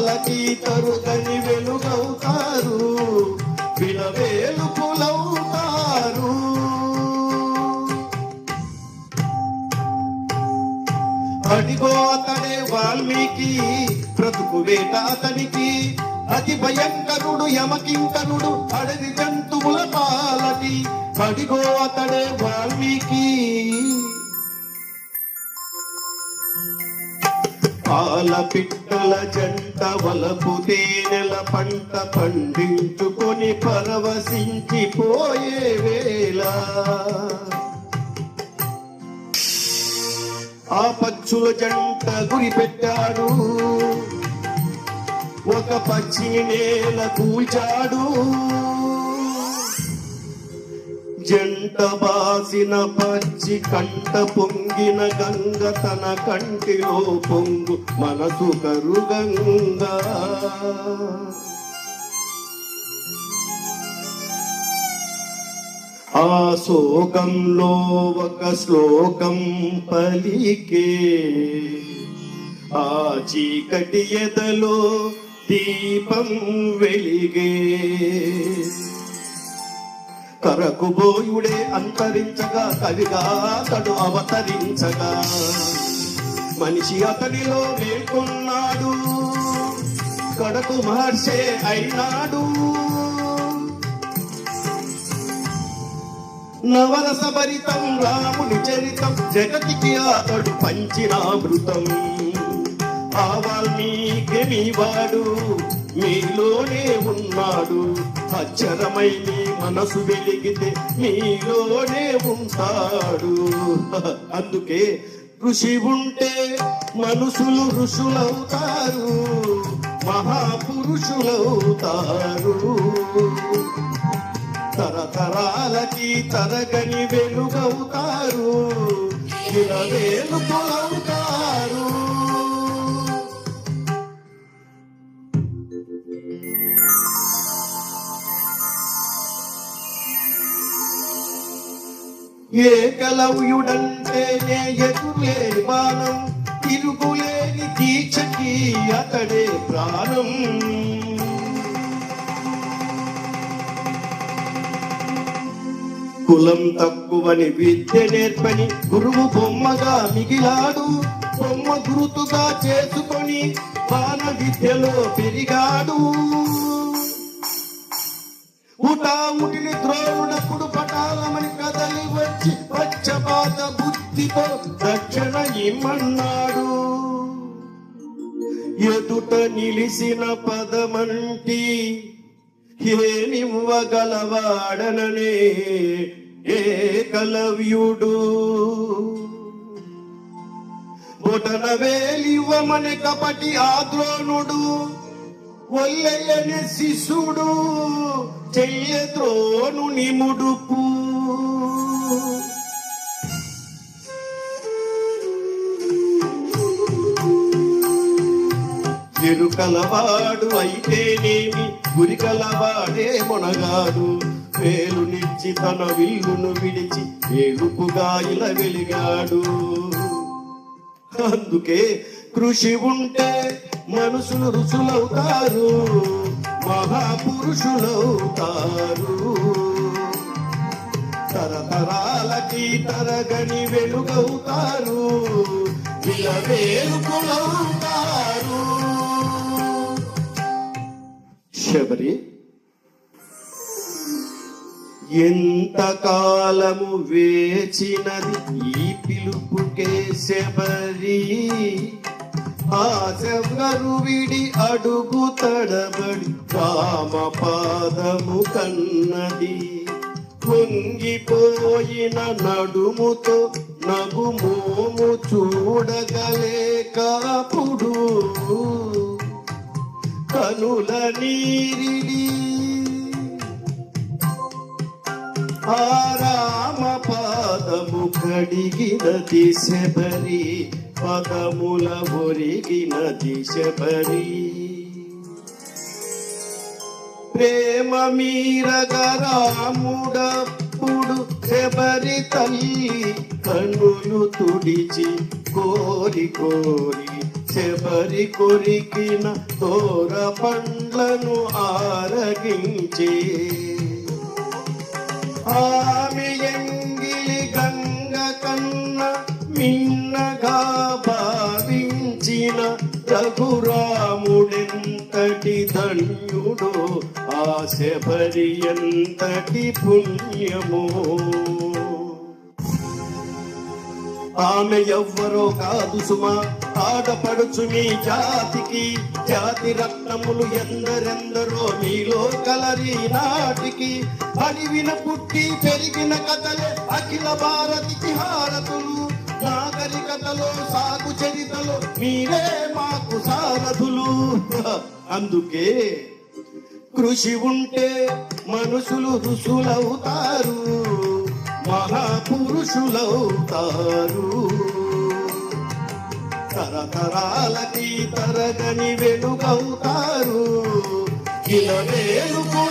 కాలకి తరుగని వెలుగవుతారు. విలవేలుపులవుతారు. అడిగో అతడే వాల్మీకి బ్రతుకు వేట అతనికి. అతి భయంకరుడు యమకింకరుడు అడవి జంతువుల పాలటి అడిగో అతడే వాల్మీకి. పాల పిట్టల జంట వలపు తేనెల పంట పండించుకొని పరవశించిపోయే వేళ. ఆ పచ్చుల జంట గురి పెట్టాడు. ఒక పచ్చి నేల కూల్చాడు. జంట బాసిన పచ్చి కంట పొంగిన గంగ తన కంటిలో పొంగు మనసు కరుగంగా. ఆ శోకంలో ఒక శ్లోకం పలికే ఆ చీకటి ఎదలో దీపం వెలిగే. కరకుబోయుడే అంతరించగా కవిగా అతడు అవతరించగా. మనిషి అతనిలో మేల్కొన్నాడు కడకు మహర్షే అయినాడు. నవరస భరితం రాముని చరితం జగతికి అతడు పంచినామృతం ఆ వాల్మీకి వాడు మీలోనే ఉన్నాడు. అక్షరమై మీ మనసు వెలిగితే మీలోనే ఉంటాడు. అందుకే ఋషి ఉంటే మనుషులు ఋషులవుతారు మహాపురుషులవుతారు. తరతరాలకి తరగని వెలుగవుతారు వెలుగులవుతారు ఏకలవ్యుడంటేనే ఎదురులేని బాణం. తిరుగులేని దీక్షకి అతడే ప్రాణం. కులం తక్కువని విద్య నేర్పని గురువు బొమ్మగా మిగిలాడు. బొమ్మ గురుతుగా చేసుకొని బాణ విద్యలో పెరిగాడు. ఉటాముటిని ద్రోణుడప్పుడు పటాలమని కదలి వచ్చి పచ్చపాత బుద్ధితో దక్షిణ ఇమ్మన్నాడు ఎదుట నిలిసిన పదమంటి ఏనివ్వగలవాడననే ఏకలవ్యుడు బొటన వేలివ్వమని కపటి ఆద్రోణుడు ఒల్లెయ్యని శిశుడు చెయ్య ద్రోణుని ముడుపు. ఎరుకలవాడు అయితేనేమి గురికలవాడే మొనగాడు. వేలు నిచ్చి తన విల్లును విడిచి ఏడుపుగా ఇలా వెలిగాడు. అందుకే కృషి ఉంటే మనుషులు రుచులవుతారు మహాపురుషులవుతారు. తరతరాలకి తరగని వెలుగవుతారు విలవేలుపులవుతారు శబరి ఎంతకాలము వేచినది ఈ పిలుపుకే శబరి? ఆ విడి అడుగు తడబడి రామ పాదము కన్నది. పొంగిపోయిన నడుముతో నగుమోము చూడగలేకప్పుడు కను నీరిడి ఆరామ పాదము కడిగినది శబరి పదముల ఒరిగినది శబరి ప్రేమ అప్పుడు శబరి తల్లి కన్నులు తుడిచి కోరి కోరి శబరి కొరికిన తోర పండ్లను ఆరగించే. ఆమె ఎంగిలి గంగ కన్న మిన్నగా భావించిన ఎంతటి ధన్యుడో ఆ శబరి ఎంతటి పుణ్యమో. ఆమె ఎవ్వరో కాదు సుమా ఆడపడుచు మీ జాతికి. జాతి రత్నములు ఎందరెందరో మీలో కలరి నాటికి. అడివిన పుట్టి పెరిగిన కథలే అఖిల భారతికి హారతులు నాగరికతలో సాగు చరితలో మీరే మాకు సారథులు. అందుకే కృషి ఉంటే మనుషులు ఋషులవుతారు మహాపురుషులవుతారు. తరతరాలకి తరగని వెలుగవుతారు ఇలా వేలుపు